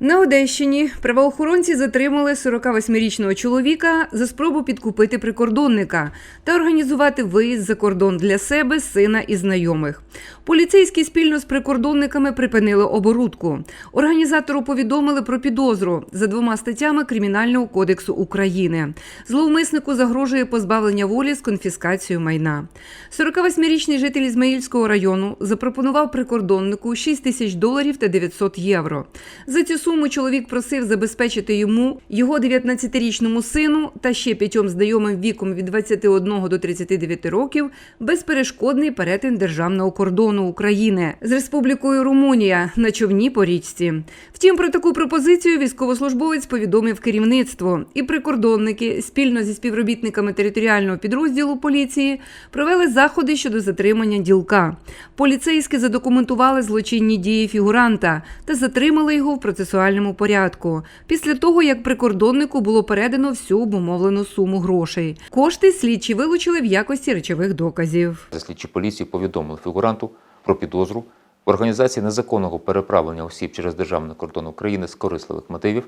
На Одещині правоохоронці затримали 48-річного чоловіка за спробу підкупити прикордонника та організувати виїзд за кордон для себе, сина і знайомих. Поліцейські спільно з прикордонниками припинили оборудку. Організатору повідомили про підозру за двома статтями Кримінального кодексу України. Зловмиснику загрожує позбавлення волі з конфіскацією майна. 48-річний житель Ізмаїльського району запропонував прикордоннику 6 тисяч доларів та 900 євро. За цю суму чоловік просив забезпечити йому, його 19-річному сину та ще п'ятьом знайомим віком від 21 до 39 років безперешкодний перетин державного кордону України з Республікою Румунія на човні по річці. Втім, про таку пропозицію військовослужбовець повідомив керівництво, і прикордонники спільно зі співробітниками територіального підрозділу поліції провели заходи щодо затримання ділка. Поліцейські задокументували злочинні дії фігуранта та затримали його в процесуальному порядку. Після того, як прикордоннику було передано всю обумовлену суму грошей. Кошти слідчі вилучили в якості речових доказів. Слідчі поліції повідомили фігуранту про підозру в організації незаконного переправлення осіб через державний кордон України з корисливих мотивів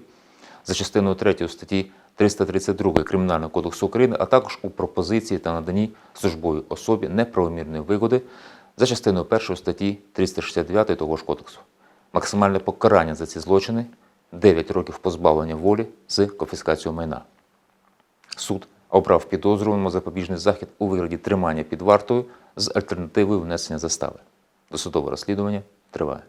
за частиною 3 статті 332 Кримінального кодексу України, а також у пропозиції та наданні службовій особі неправомірної вигоди за частиною 1 статті 369 того ж кодексу. Максимальне покарання за ці злочини 9 років позбавлення волі з конфіскацією майна. Суд обрав підозрюваному запобіжний захід у вигляді тримання під вартою з альтернативою внесення застави. Досудове розслідування триває.